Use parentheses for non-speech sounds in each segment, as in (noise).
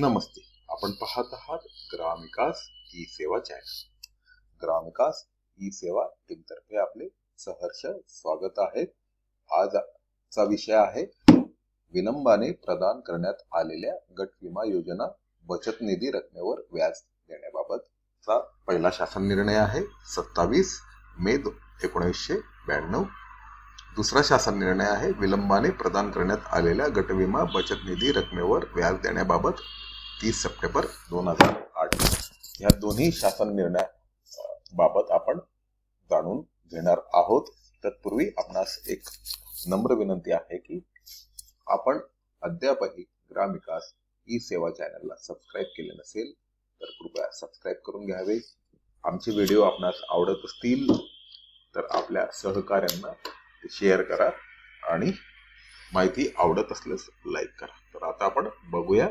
नमस्ते. आपण पाहत आहात ग्रामविकास e Seva channel. Gramvikas e Seva टीमतर्फे आपले सहर्ष स्वागत आहे. आजचा विषय आहे विलंबाने प्रदान करण्यात आलेल्या गट विमा योजना बचत निधी रकमेवर व्याज देण्याबाबतचा पहिला शासन निर्णय आहे. सत्तावीस मे दो- एकोणीसशे ब्याण्णव. दुसरा शासन निर्णय आहे विलंबाने प्रदान करण्यात आलेल्या गटविमा बचत निधी रकमेवर व्याज देण्याबाबत तीस सप्टेंबर दोन हजार आठ. या दोन्ही शासन निर्णय बाबत आपण जाणून घेणार आहोत. तत्पूर्वी आपणास एक नम्र विनंती आहे की आपण अद्यापही ग्रामविकास ई सेवा चॅनलला सबस्क्राईब केले नसेल तर कृपया सबस्क्राईब करून घ्यावे. आमचे व्हिडिओ आपणास आवडत असतील तर आपल्या सहकाऱ्यांना शेअर करा आणि माहिती आवडत असल्यास लाईक करा. तर आता आपण बघूया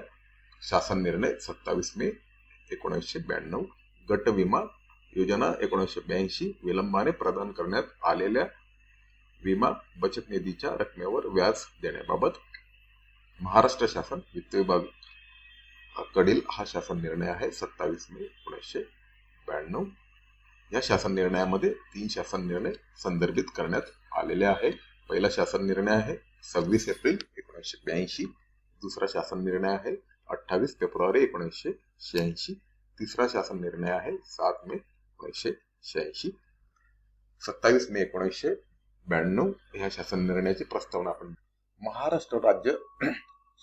शासन निर्णय सत्तावीस मे एकोणीसशे ब्याण्णव. गट विमा योजना एकोणीसशे ब्याऐंशी विलंबाने प्रदान करण्यात आलेल्या विमा बचत निधीच्या रकमेवर व्याज देण्याबाबत महाराष्ट्र शासन वित्त विभाग कडील हा शासन निर्णय आहे सत्तावीस मे एकोणीसशे ब्याण्णव. या शासन निर्णयामध्ये तीन शासन निर्णय संदर्भित करण्यात आलेले आहे. पहिला शासन निर्णय आहे सव्वीस एप्रिल एकोणीसशे ब्याऐंशी. दुसरा शासन निर्णय आहे अठ्ठावीस फेब्रुवारी एकोणीसशे शहाऐंशी. तिसरा शासन निर्णय आहे सात मे एकोणीसशे शहाऐंशी. सत्तावीस मे एकोणीसशे ब्याण्णव. ह्या शासन निर्णयाची प्रस्तावना आपण महाराष्ट्र राज्य (clears throat)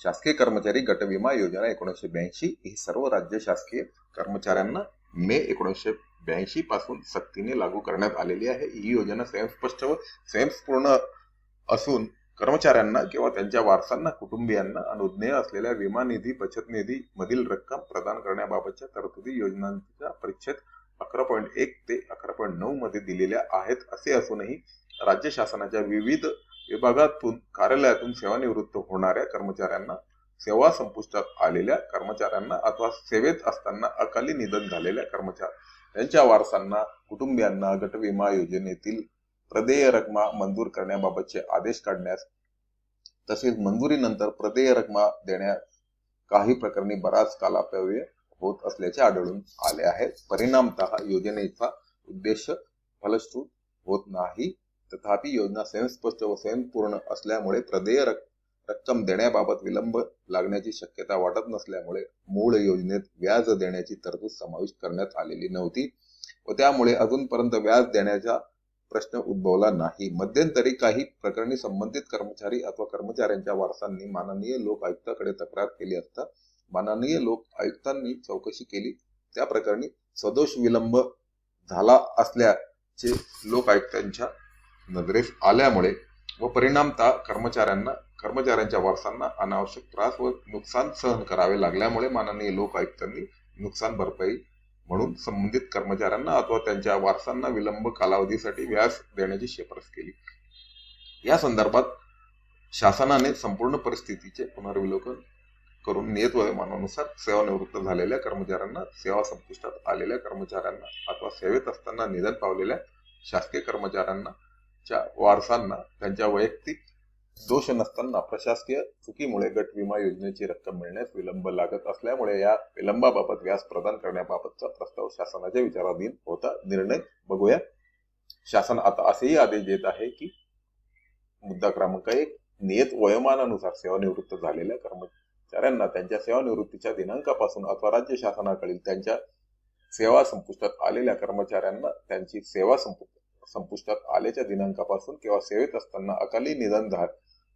शासकीय कर्मचारी गट विमा योजना एकोणीसशे ब्याऐंशी. ही सर्व राज्य शासकीय कर्मचाऱ्यांना मे एकोणीसशे ब्याऐंशी पासून सक्तीने लागू करण्यात आलेली आहे. ही योजना स्वयंस्पष्ट व स्वयंपूर्ण असून कर्मचाऱ्यांना किंवा त्यांच्या वारसांना कुटुंबियांना अनुज्ञेय असलेल्या विमा निधी बचत निधी मधील रक्कम प्रदान करण्याबाबतच्या तरतुदी योजनांचा परिच्छेद अकरा पॉईंट एक ते अकरा पॉईंट नऊ मध्ये दिलेल्या आहेत. असे असूनही राज्य शासनाच्या विविध विभागातून कार्यालयातून सेवानिवृत्त होणाऱ्या कर्मचाऱ्यांना सेवा संपुष्टात आलेल्या कर्मचाऱ्यांना अथवा सेवेत असताना अकाली निधन झालेल्या कर्मचारी त्यांच्या वारसांना कुटुंबियांना गटविमा योजनेतील प्रदेय रकमा मंजूर करण्याबाबतचे आदेश काढण्यास तसेच मंजुरीनंतर प्रदेय रकमा देण्यास काही प्रकरणी बराच कालापव्य होत असल्याचे आढळून आले आहे परिणामतः योजनेचा उद्देश फलश्रुत होत नाही. तथापि योजना स्वयंस्पष्ट व स्वयंपूर्ण असल्यामुळे प्रदेय रक- रक्कम देण्याबाबत विलंब लागण्याची शक्यता वाटत नसल्यामुळे मूळ योजनेत व्याज देण्याची तरतूद समाविष्ट करण्यात आलेली नव्हती व त्यामुळे अजूनपर्यंत व्याज देण्याचा प्रश्न उद्भवला नाही. मध्यंतरी काही प्रकरणी संबंधित कर्मचारी अथवा कर्मचाऱ्यांच्या वारसांनी माननीय लोक आयुक्ताकडे तक्रार केली असता माननीय लोक आयुक्तांनी चौकशी केली. त्या प्रकरणी सदोष विलंब झाला असल्याचे लोक आयुक्तांच्या नजरेस आल्यामुळे व परिणामतः कर्मचाऱ्यांना कर्मचाऱ्यांच्या वारसांना अनावश्यक त्रास व नुकसान सहन करावे लागल्यामुळे माननीय लोक आयुक्तांनी नुकसान भरपाई म्हणून संबंधित कर्मचाऱ्यांना अथवा त्यांच्या वारसांना विलंब कालावधीसाठी व्यास देण्याची शिफारस केली. या संदर्भात शासनाने संपूर्ण परिस्थितीचे पुनर्विलोकन करून नियत वयोमानानुसार सेवानिवृत्त झालेल्या कर्मचाऱ्यांना सेवा संपुष्टात आलेल्या कर्मचाऱ्यांना अथवा सेवेत असताना निधन पावलेल्या शासकीय कर्मचाऱ्यांना च्या वारसांना त्यांच्या वैयक्तिक दोष नसताना प्रशासकीय चुकीमुळे गट विमा योजनेची रक्कम मिळण्यास विलंब लागत असल्यामुळे या विलंबाबाबत व्याज प्रदान करण्याबाबतचा प्रस्ताव शासनाच्या विचाराधीन होता. निर्णय बघूया. शासन आता असेही आदेश देत आहे की मुद्दा क्रमांक एक नियत वयोमानानुसार सेवानिवृत्त झालेल्या कर्मचाऱ्यांना त्यांच्या सेवानिवृत्तीच्या दिनांकापासून अथवा राज्य शासनाकडील त्यांच्या सेवा संपुष्टात आलेल्या कर्मचाऱ्यांना त्यांची सेवा संपु संपुष्टात आल्याच्या दिनांकापासून किंवा सेवेत असताना अकाली निधन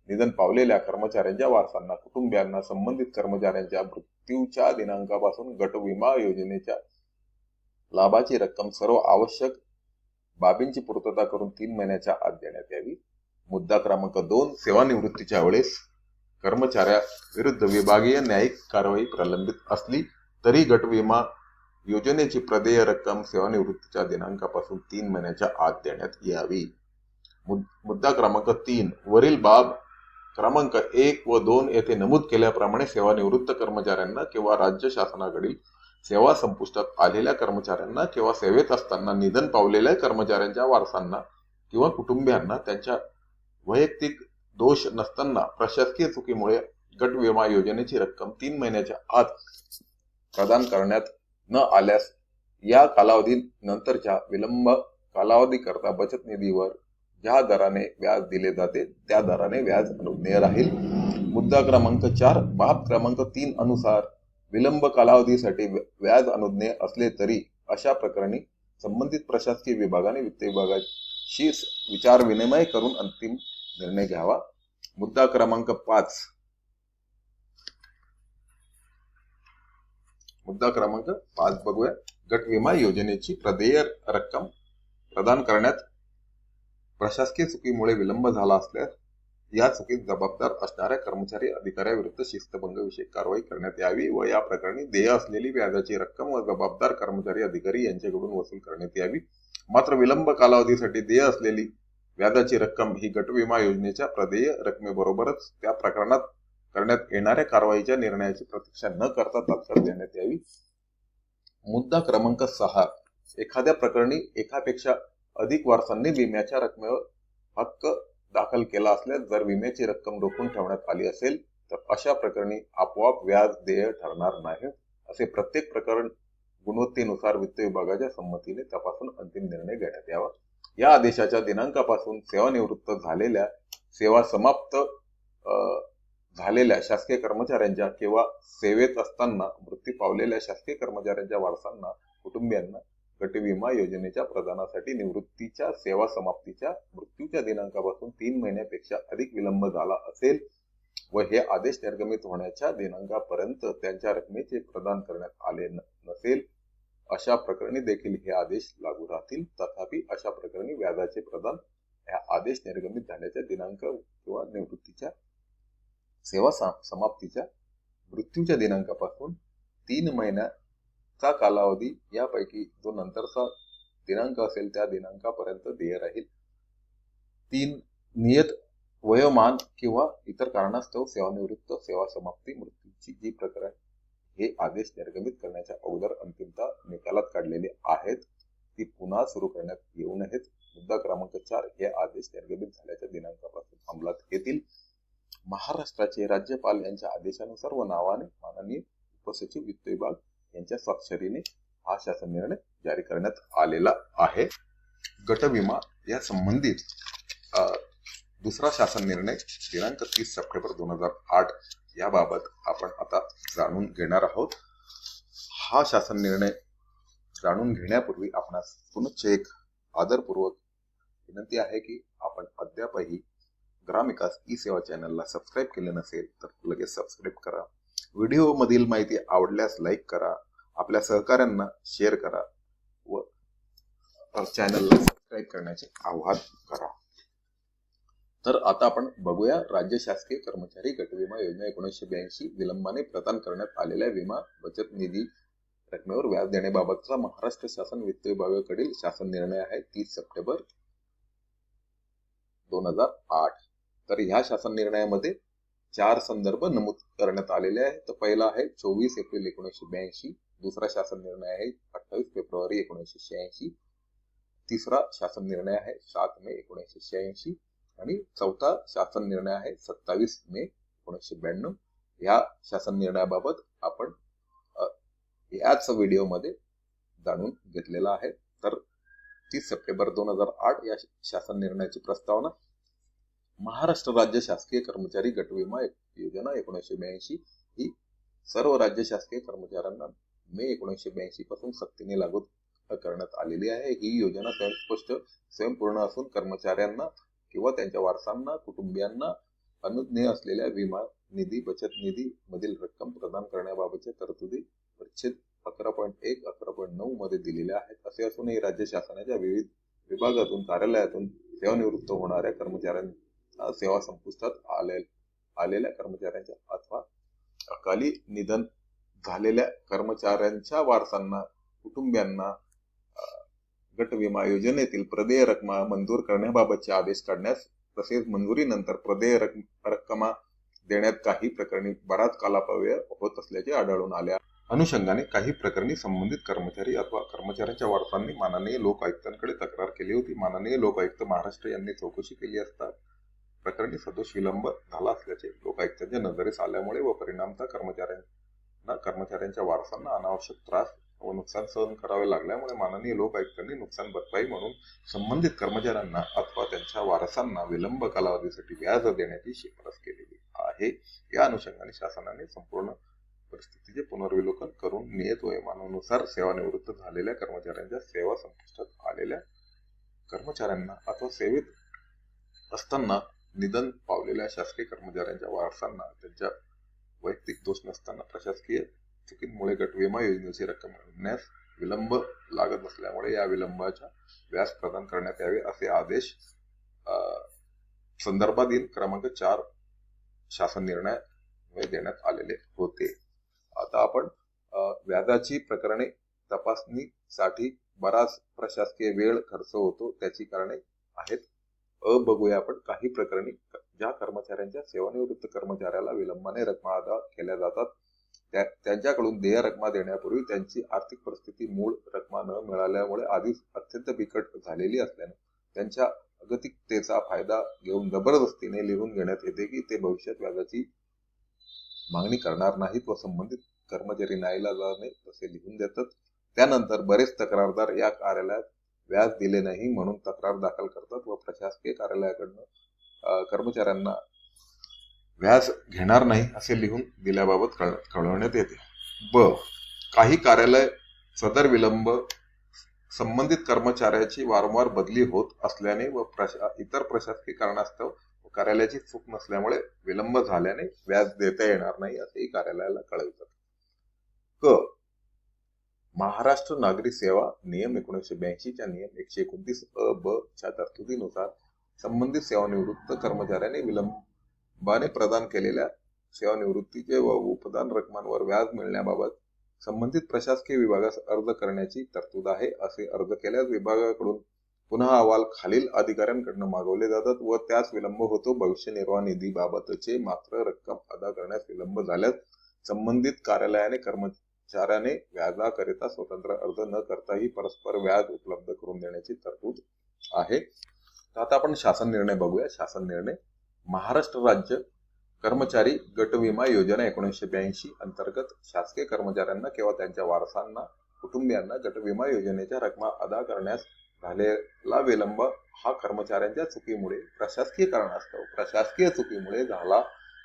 निधन पावलेल्या कर्मचाऱ्यांच्या वारसांना कुटुंबियांना संबंधित कर्मचाऱ्यांच्या मृत्यूच्या दिनांकापासून गट विमा योजनेच्या लाभाची रक्कम सर्व आवश्यक बाबींची पूर्तता करून तीन महिन्याच्या आत देण्यात यावी. मुद्दा क्रमांक दोन सेवानिवृत्तीच्या वेळेस कर्मचाऱ्या विरुद्ध विभागीय न्यायिक कारवाई प्रलंबित असली तरी गट विमा योजनेची प्रदेय रक्कम सेवानिवृत्तीच्या दिनांकापासून तीन महिन्याच्या आत देण्यात यावी. मुद- मुद्दा क्रमांक तीन. वरील बाब क्रमांक एक व दोन येथे नमूद केल्याप्रमाणे सेवानिवृत्त कर्मचाऱ्यांना किंवा राज्य शासनाकडील सेवा संपुष्टात आलेल्या कर्मचाऱ्यांना किंवा सेवेत असताना निधन पावलेल्या कर्मचाऱ्यांच्या वारसांना किंवा कुटुंबियांना त्यांच्या वैयक्तिक दोष नसताना प्रशासकीय चुकीमुळे गट विमा योजनेची रक्कम तीन महिन्याच्या आत प्रदान करण्यात न आल्यास या कालावधी नंतरच्या विलंब कालावधीकरता बचत निधीवर ज्या दराने व्याज दिले जाते त्या दराने व्याज अनुज्ञेय राहील. मुद्दा क्रमांक चार बाब क्रमांक तीन अनुसार विलंब कालावधीसाठी व्य- व्याज अनुज्ञेय असले तरी अशा प्रकरणी संबंधित प्रशासकीय विभागाने वित्त विभागाशी विचार विनिमय करून अंतिम निर्णय घ्यावा. मुद्दा क्रमांक पाच मुद्दा क्रमांक पाच बघूया. गट विमा योजनेची प्रदेय रक्कम प्रदान करण्यात प्रशासकीय चुकीमुळे विलंब झाला असल्यास या चुकीत जबाबदार असणाऱ्या कर्मचारी अधिकाऱ्याविरुद्ध शिस्तभंगविषयक कारवाई करण्यात यावी व या प्रकरणी देय असलेली व्याजाची रक्कम व जबाबदार कर्मचारी अधिकारी यांच्याकडून वसूल करण्यात यावी. मात्र विलंब कालावधीसाठी देय असलेली व्याजाची रक्कम ही गट विमा योजनेच्या प्रदेय रकमेबरोबरच त्या प्रकरणात करण्यात येणाऱ्या कारवाईच्या निर्णयाची प्रतीक्षा न करता तात्काळ देण्यात यावी. मुद्दा क्रमांक सहा. एखाद्या प्रकरणी एकापेक्षा अधिक वारसांनी विम्याच्या रकमेवर हक्क दाखल केला असल्यास जर विम्याची रक्कम रोखून ठेवण्यात आली असेल तर अशा प्रकरणी आपोआप व्याज देय ठरणार नाही असे प्रत्येक प्रकरण गुणवत्तेनुसार वित्त विभागाच्या संमतीने तपासून अंतिम निर्णय घेण्यात यावा. या आदेशाच्या दिनांकापासून सेवानिवृत्त झालेल्या सेवा समाप्त झालेल्या शासकीय कर्मचाऱ्यांच्या किंवा सेवेत असताना मृत्यू पावलेल्या शासकीय कर्मचाऱ्यांच्या वारसांना कुटुंबियांना गट विमा योजनेच्या प्रदानासाठी निवृत्तीच्या सेवा समाप्तीच्या मृत्यूच्या दिनांकापासून तीन महिन्यापेक्षा अधिक विलंब झाला असेल व हे आदेश निर्गमित होण्याच्या दिनांकापर्यंत त्यांच्या रकमेचे प्रदान करण्यात आले न- नसेल अशा प्रकरणी देखील हे आदेश लागू राहतील. तथापि अशा प्रकरणी व्याजाचे प्रदान ह्या आदेश निर्गमित झाल्याच्या दिनांक किंवा निवृत्तीच्या सेवा सा- समाप्तीच्या मृत्यूच्या दिनांकापासून तीन महिन्याचा कालावधी यापैकी जो नंतरचा दिनांक असेल त्या दिनांकापर्यंत देय राहील. तीन नियत वयोमान किंवा इतर कारणास्तव सेवानिवृत्त सेवा समाप्ती मृत्यूची जी प्रकरण हे आदेश निर्गमित करण्याच्या अगोदर अंतिमता निकालात काढलेले आहेत. ती पुन्हा सुरू करण्यात येऊ नयेत. मुद्दा क्रमांक चार हे आदेश निर्गमित झाल्याच्या दिनांकापासून अंमलात येतील. महाराष्ट्राचे राज्यपाल यांच्या आदेशानुसार व नावाने माननीय उपसचिव वित्त विभाग यांच्या स्वाक्षरीने हा शासन निर्णय जारी करण्यात आलेला आहे. गटविमा या संबंधित दुसरा शासन निर्णय दिनांक तीस सप्टेंबर दोन हजार आठ याबाबत आपण आता जाणून घेणार आहोत. हा शासन निर्णय जाणून घेण्यापूर्वी आपणास पुनश्च एक आदरपूर्वक विनंती आहे की आपण अद्यापही ग्रामविकास ई सेवा चॅनलला सबस्क्राईब केले नसेल तर लगेच सबस्क्राईब करा. व्हिडिओमधील माहिती आवडल्यास लाईक करा आपल्या सहकाऱ्यांना शेअर करा व चॅनलला सबस्क्राईब करण्याचे आवाहन करा. तर आता आपण बघूया राज्य शासकीय कर्मचारी गट विमा योजना एकोणीसशे ब्याऐंशी विलंबाने प्रदान करण्यात आलेल्या विमा बचत निधी रकमेवर व्याज देण्याबाबतचा महाराष्ट्र शासन वित्त विभागाकडील शासन निर्णय आहे तीस सप्टेंबर दोन हजार आठ. तर ह्या शासन निर्णयामध्ये चार संदर्भ नमूद करण्यात आलेले आहेत. तर पहिला आहे चोवीस एप्रिल एकोणीसशे ब्याऐंशी. दुसरा शासन निर्णय आहे अठ्ठावीस फेब्रुवारी एकोणीसशे शहाऐंशी. तिसरा शासन निर्णय आहे सात मे एकोणीसशे शहाऐंशी. आणि चौथा शासन निर्णय आहे सत्तावीस मे एकोणीसशे ब्याण्णव. ह्या शासन निर्णयाबाबत आपण याच व्हिडिओमध्ये जाणून घेतलेला आहे. तर तीस सप्टेंबर दोन हजार आठ या शासन निर्णयाची प्रस्तावना महाराष्ट्र राज्य शासकीय कर्मचारी गट विमा योजना एकोणीसशे ब्याऐंशी ही सर्व राज्य शासकीय कर्मचाऱ्यांना मे एकोणीसशे ब्याऐंशी पासून सक्तीने लागू करण्यात आलेली आहे. ही योजना स्वयंस्पष्ट स्वयंपूर्ण असून कर्मचाऱ्यांना किंवा त्यांच्या वारसांना कुटुंबियांना अनुज्ञेय असलेल्या विमा निधी बचत निधी मधील रक्कम प्रदान करण्याबाबतच्या तरतुदी परिच्छेद अकरा पॉईंट एक अकरा पॉईंट नऊ मध्ये दिलेल्या आहेत. असे असूनही राज्य शासनाच्या विविध विभागातून कार्यालयातून सेवानिवृत्त होणाऱ्या कर्मचाऱ्यांना सेवा संपुष्टात आलेल्या कर्मचाऱ्यांच्या अथवा अकाली निधन झालेल्या कर्मचाऱ्यांच्या वारसांना कुटुंबियांना गट विमा योजनेतील प्रदेय रक्कमा मंजूर करण्याबाबतचे आदेश काढण्यास तसेच मंजुरीनंतर प्रदेय रक्कमा देण्यात काही प्रकरणी बराच कालापव्य होत असल्याचे आढळून आले अनुषंगाने काही प्रकरणी संबंधित कर्मचारी अथवा कर्मचाऱ्यांच्या वारसांनी माननीय लोक आयुक्तांकडे तक्रार केली होती माननीय लोक आयुक्त महाराष्ट्र यांनी चौकशी केली असता प्रकरणी सदोष विलंब झाला असल्याचे लोकायुक्तांच्या नजरेस आल्यामुळे व परिणामतः कर्मचाऱ्यांना कर्मचाऱ्यांच्या वारसांना अनावश्यक त्रास व नुकसान सहन करावे लागल्यामुळे माननीय लोकायुक्तांनी नुकसान भरपाई म्हणून संबंधित कर्मचाऱ्यांना अथवा त्यांच्या वारसांना विलंब कालावधीसाठी व्याज देण्याची शिफारस केलेली आहे. या अनुषंगाने शासनाने संपूर्ण परिस्थितीचे पुनर्विलोकन करून नियत वयमानानुसार सेवानिवृत्त झालेल्या कर्मचाऱ्यांच्या सेवा संपुष्टात आलेल्या कर्मचाऱ्यांना अथवा सेवेत असताना निधन पावलेल्या शासकीय कर्मचाऱ्यांच्या वारसांना त्यांच्या वैयक्तिक दोष नसताना प्रशासकीय चुकींमुळे गट विमा योजनेची रक्कम मिळण्यास विलंब लागत नसल्यामुळे या विलंबाच्या व्याज प्रदान करण्यात यावे असे आदेश संदर्भातील क्रमांक चार शासन निर्णय देण्यात आलेले होते. आता आपण व्याजाची प्रकरणे तपासणीसाठी बराच प्रशासकीय वेळ खर्च होतो त्याची कारणे आहेत. अ बघूया आपण काही प्रकरणी ज्या कर्मचाऱ्यांच्या सेवानिवृत्त कर्मचाऱ्याला विलंबाने रकमा अदा केल्या जातात त्या- त्यांच्याकडून देय रकमा देण्यापूर्वी त्यांची आर्थिक परिस्थिती मूळ रकमा न मिळाल्यामुळे आधीच अत्यंत बिकट झालेली असल्याने त्यांच्या अगतिकतेचा फायदा घेऊन जबरदस्तीने लिहून घेण्यात येते की ते भविष्यात व्याजाची मागणी करणार नाहीत व संबंधित कर्मचारी नाईलाजाने तसे लिहून देतात. त्यानंतर बरेच तक्रारदार या कार्यालयात व्याज दिले नाही म्हणून तक्रार दाखल करतात व प्रशासकीय कार्यालयाकडनं कर्मचाऱ्यांना व्याज घेणार नाही असे लिहून दिल्याबाबत कळवण्यात येते. ब काही कार्यालय सदर विलंब संबंधित कर्मचाऱ्याची वारंवार बदली होत असल्याने व प्रशा इतर प्रशासकीय कारणास्तव कार्यालयाची चूक नसल्यामुळे विलंब झाल्याने व्याज देता येणार नाही असेही कार्यालयाला कळवितात. क महाराष्ट्र नागरी सेवा नियम एकोणीसशे ब्याऐंशीच्या नियम एकशे एकोणतीस अ ब च्या तरतुदीनुसार संबंधित सेवानिवृत्त कर्मचाऱ्याने विलंबाने प्रदान केलेल्या सेवानिवृत्तीचे व उपदान रकमांवर व्याज मिळण्याबाबत संबंधित प्रशासकीय विभागास अर्ज करण्याची तरतूद आहे असे अर्ज केल्यास विभागाकडून पुन्हा अहवाल खालील अधिकाऱ्यांकडून मागवले जातात व त्यास विलंब होतो. भविष्य निर्वाह निधीबाबतचे मात्र रक्कम अदा करण्यास विलंब झाल्यास संबंधित कार्यालयाने कर्मचाऱ्याने व्याजाकरिता स्वतंत्र अर्ज न करताही परस्पर व्याज उपलब्ध करून देण्याची तरतूद आहे. तर आता आपण शासन निर्णय बघूया. शासन निर्णय महाराष्ट्र राज्य कर्मचारी गट विमा योजना एकोणीसशे ब्याऐंशी अंतर्गत शासकीय कर्मचाऱ्यांना किंवा त्यांच्या वारसांना कुटुंबियांना गट विमा योजनेच्या रकमा अदा करण्यास झालेला विलंब हा कर्मचाऱ्यांच्या चुकीमुळे प्रशासकीय कारणास्तव प्रशासकीय चुकीमुळे झाला.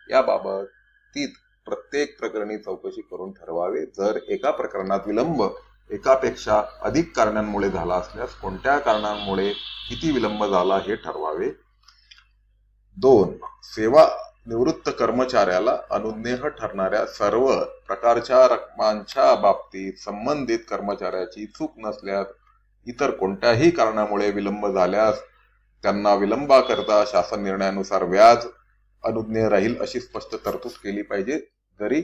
याबाबतीत प्रत्येक प्रकरणी चौकशी करून ठरवावे. जर एका प्रकरणात विलंब एकापेक्षा अधिक कारणांमुळे झाला असल्यास कोणत्या कारणांमुळे किती विलंब झाला हे ठरवावे. दोन सेवा निवृत्त कर्मचाऱ्याला अनुज्ञेह ठरणाऱ्या सर्व प्रकारच्या रकमांच्या बाबतीत संबंधित कर्मचाऱ्याची चूक नसल्यास इतर कोणत्याही कारणामुळे विलंब झाल्यास त्यांना विलंबाकरता शासन निर्णयानुसार व्याज अनुज्ञेय राहील अशी स्पष्ट तरतूद केली पाहिजे. जरी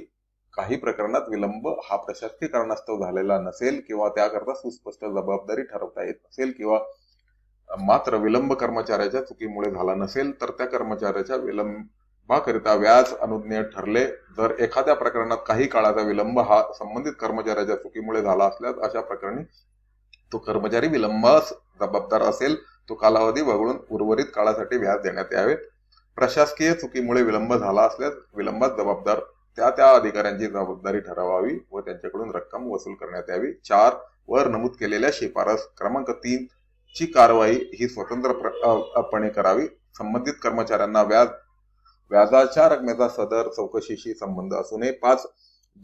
काही प्रकरणात विलंब हा प्रशासकीय कारणास्तव झालेला नसेल किंवा त्याकरता सुस्पष्ट जबाबदारी ठरवता येत नसेल किंवा मात्र विलंब कर्मचाऱ्याच्या चुकीमुळे झाला नसेल तर त्या कर्मचाऱ्याच्या विलंबाकरिता व्याज अनुज्ञेय ठरले. जर एखाद्या प्रकरणात काही काळाचा विलंब हा संबंधित कर्मचाऱ्याच्या चुकीमुळे झाला असल्यास अशा प्रकरणी तो कर्मचारी विलंबास जबाबदार असेल. तो कालावधी वगळून उर्वरित काळासाठी व्याज देण्यात यावे. प्रशासकीय चुकीमुळे विलंब झाला असल्यास विलंबात जबाबदार त्या त्या अधिकाऱ्यांची जबाबदारी ठरवावी व त्यांच्याकडून रक्कम वसूल करण्यात यावी. चार वर नमूद केलेल्या शिफारस क्रमांक तीन ची कारवाई ही स्वतंत्रपणे करावी. संबंधित कर्मचाऱ्यांना व्याज व्याजाच्या रकमेचा सदर चौकशीशी संबंध असू नये. पाच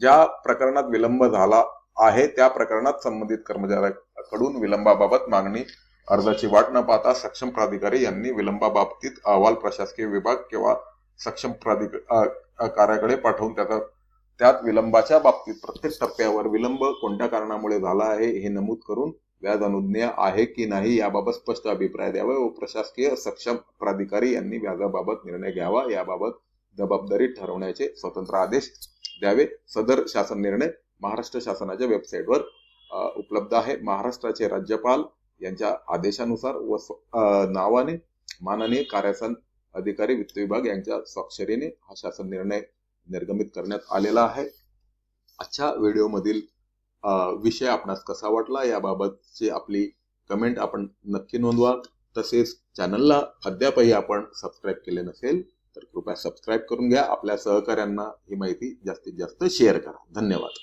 ज्या प्रकरणात विलंब झाला आहे त्या प्रकरणात संबंधित कर्मचाऱ्याकडून विलंबाबाबत मागणी अर्जाची वाट न पाहता सक्षम प्राधिकारी यांनी विलंबाबाबतीत अहवाल प्रशासकीय विभाग किंवा सक्षम प्राधिक कार्याकडे पाठवून त्याचा त्यात विलंबाच्या बाबतीत प्रत्येक टप्प्यावर विलंब कोणत्या कारणामुळे झाला आहे हे नमूद करून व्याज अनुज्ञेय आहे की नाही याबाबत स्पष्ट अभिप्राय द्यावा व प्रशासकीय सक्षम प्राधिकारी यांनी व्याजाबाबत निर्णय घ्यावा. याबाबत जबाबदारी ठरवण्याचे स्वतंत्र आदेश द्यावे. सदर शासन निर्णय महाराष्ट्र शासनाच्या वेबसाईटवर उपलब्ध आहे. महाराष्ट्राचे राज्यपाल यांच्या आदेशानुसार व नावाने माननीय कार्यासन अधिकारी वित्त विभाग यांच्या स्वाक्षरीने हा शासन निर्णय निर्गमित करण्यात आलेला आहे. आजच्या व्हिडिओमधील विषय आपणास कसा वाटला याबाबतची आपली कमेंट आपण नक्की नोंदवा. तसेच चॅनलला अद्यापही आपण सबस्क्राईब केले नसेल तर कृपया सबस्क्राईब करून घ्या. आपल्या सहकाऱ्यांना ही माहिती जास्तीत जास्त शेअर करा. धन्यवाद.